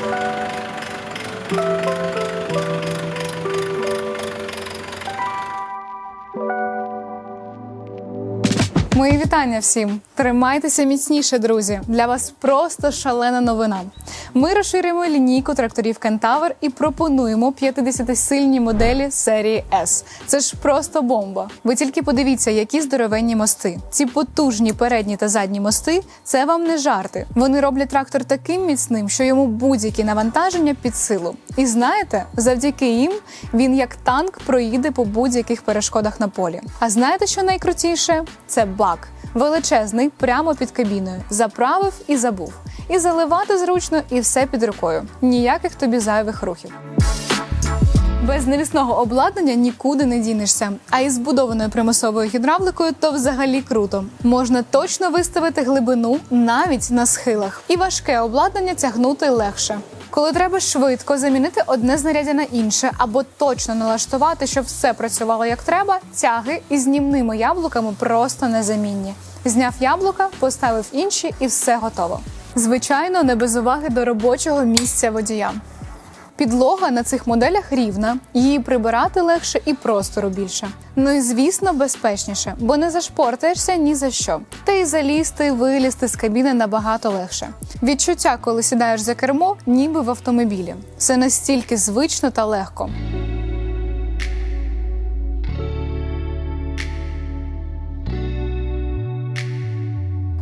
Thank you. Мої вітання всім! Тримайтеся міцніше, друзі! Для вас просто шалена новина. Ми розширюємо лінійку тракторів Кентавр і пропонуємо 50-сильні моделі серії S. Це ж просто бомба. Ви тільки подивіться, які здоровенні мости. Ці потужні передні та задні мости це вам не жарти. Вони роблять трактор таким міцним, що йому будь-які навантаження під силу. І знаєте, завдяки їм він як танк проїде по будь-яких перешкодах на полі. А знаєте, що найкрутіше? Це бак. Величезний прямо під кабіною. Заправив і забув. І заливати зручно, і все під рукою. Ніяких тобі зайвих рухів. Без навісного обладнання нікуди не дінешся. А із збудованою примусовою гідравликою то взагалі круто. Можна точно виставити глибину навіть на схилах. І важке обладнання тягнути легше. Коли треба швидко замінити одне знаряддя на інше або точно налаштувати, щоб все працювало як треба, тяги із знімними яблуками просто незамінні. Зняв яблука, поставив інші, і все готово. Звичайно, не без уваги до робочого місця водія. Підлога на цих моделях рівна, її прибирати легше і простору більше. Ну і звісно, безпечніше, бо не зашпортаєшся ні за що. Та й залізти, вилізти з кабіни набагато легше. Відчуття, коли сідаєш за кермо, ніби в автомобілі. Все настільки звично та легко.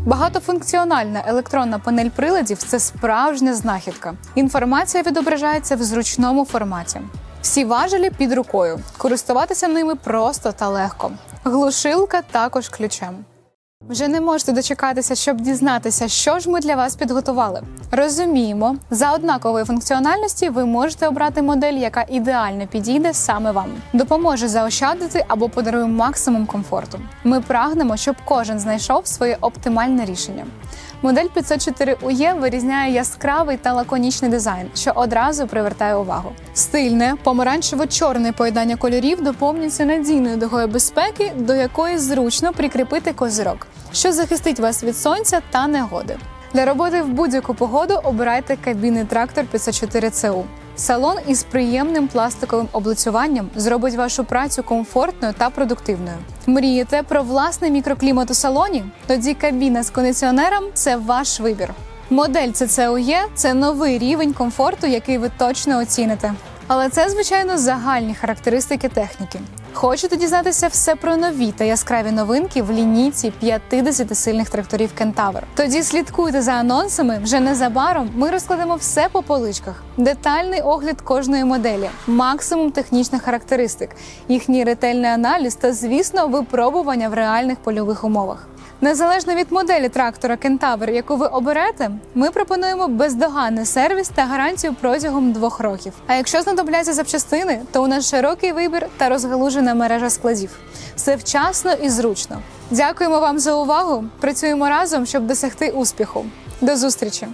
Багатофункціональна електронна панель приладів це справжня знахідка. Інформація відображається в зручному форматі. Всі важелі під рукою. Користуватися ними просто та легко. Глушилка також ключем. Вже не можете дочекатися, щоб дізнатися, що ж ми для вас підготували. Розуміємо, за однакової функціональності ви можете обрати модель, яка ідеально підійде саме вам, допоможе заощадити або подарує максимум комфорту. Ми прагнемо, щоб кожен знайшов своє оптимальне рішення. Модель 504 UE вирізняє яскравий та лаконічний дизайн, що одразу привертає увагу. Стильне, помаранчево-чорне поєднання кольорів доповнюється надійною дугою безпеки, до якої зручно прикріпити козирок, що захистить вас від сонця та негоди. Для роботи в будь-яку погоду обирайте кабінний трактор 504 cu Салон із приємним пластиковим облицюванням зробить вашу працю комфортною та продуктивною. Мрієте про власний мікроклімат у салоні? Тоді кабіна з кондиціонером це ваш вибір. Модель CCUE – це новий рівень комфорту, який ви точно оціните. Але це, звичайно, загальні характеристики техніки. Хочете дізнатися все про нові та яскраві новинки в лінійці 50 сильних тракторів Кентавр? Тоді слідкуйте за анонсами. Вже незабаром ми розкладемо все по поличках. Детальний огляд кожної моделі, максимум технічних характеристик, їхній ретельний аналіз та, звісно, випробування в реальних польових умовах. Незалежно від моделі трактора Кентавр, яку ви оберете, ми пропонуємо бездоганний сервіс та гарантію протягом двох років. А якщо знадобляться запчастини, то у нас широкий вибір та розгалужена мережа складів. Все вчасно і зручно. Дякуємо вам за увагу. Працюємо разом, щоб досягти успіху. До зустрічі!